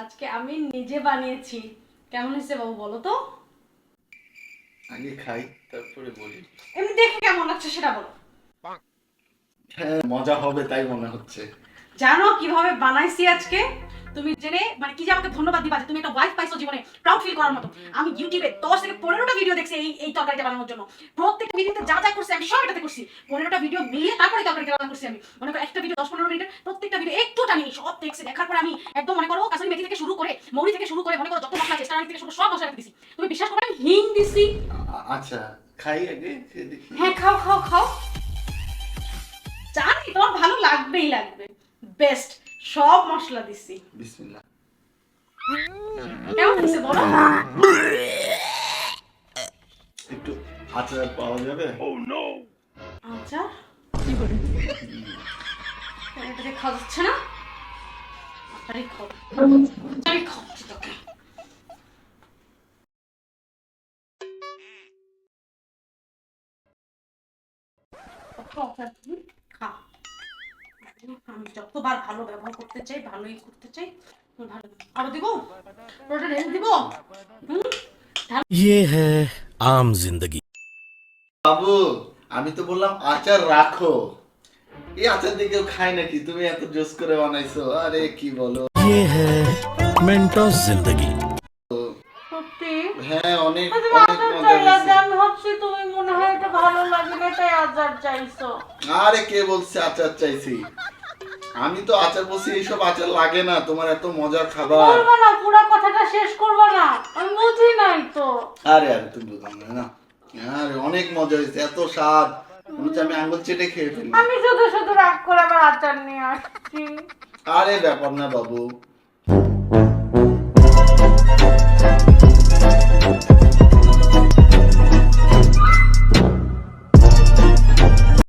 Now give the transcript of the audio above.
আজকে আমি নিজে বানিয়েছি। কেমন হয়েছে বাবু বলো তো? আগে খাই তারপরে বলি। এমনি দেখে কেমন লাগছে সেটা বলো। হ্যাঁ মজা হবে তাই মনে হচ্ছে। জানো কীভাবে বানাইছি আজকে? তুমি জেনে মানে কি যে আমাকে ধন্যবাদ দিবা যে তুমি একটা ওয়াইফ পাইছো জীবনে। প্রাউড ফিল করার মতো। আমি ইউটিউবে দশ থেকে পনেরোটা ভিডিও দেখছি এই এই তরকারিটা বানানোর জন্য। প্রত্যেকটা ভিডিওতে যা যা করছি আমি সব এটাতে করছি। পনেরোটা ভিডিও মিলিয়ে তারপরে তরকারিটা রান্না করছি আমি। মনে করো একটা ভিডিও দশ পনেরো মিনিটের প্রত্যেকটা ভিডিও একটু টানি সব দেখছি দেখার পরে আমি একদম মনে করো কাসুরি মেথি থেকে শুরু করে মৌরি থেকে শুরু করে মনে করো যত মশলা চেষ্টা থেকে শুরু সব মশলা দিছি। তুমি বিশ্বাস করো আমি হিং দিছি। আচ্ছা খাই আগে হ্যাঁ খাও খাও খাও। জানি তোমার ভালো লাগবেই লাগবে। বেস্ট সব মশলা দিছি। বিসমিল্লাহ। কেমন হয়েছে বলো? একটু আচার পাওয়া যাবে? আচ্ছা কি করে? এটাকে খাওয়া যাচ্ছে না? তাড়াতাড়ি খাও। তাড়াতাড়ি খাওয়াচ্ছি তোকে খা। আমি যতবার ভালো ব্যবহার করতে চাই ভালোই করতে চাই আরো দিব ওটা ঢেলে দিব হুম ये है आम जिंदगी বাবু আমি তো বললাম আচার রাখো এই আচার দিয়ে কেউ খায় নাকি তুমি এত জোস করে বানাইছো আরে কি বলো ये है मेंटोस जिंदगी সত্যি হ্যাঁ অনেক তুমি অনেক আচার মজা চাইলা হয়েছে আমি ভাবছি তুমি মনে হয় এটা ভালো লাগে না তাই আচার চাইছো আরে কে বলছে আচার চাইছি আমি তো আচার বসি এইসব আচার লাগে না তোমার এত মজার খাবার। বলব না পুরো কথাটা শেষ করব না। আমি বুঝি নাই তো। আরে আরে তুমি বুঝলাম না না। আরে অনেক মজা হয়েছে এত স্বাদ। হচ্ছে আমি আঙ্গুল চেটে খেয়ে ফেলি আমি শুধু শুধু রাগ করে আবার আচার নিয়ে আসছি। আরে ব্যাপার না বাবু।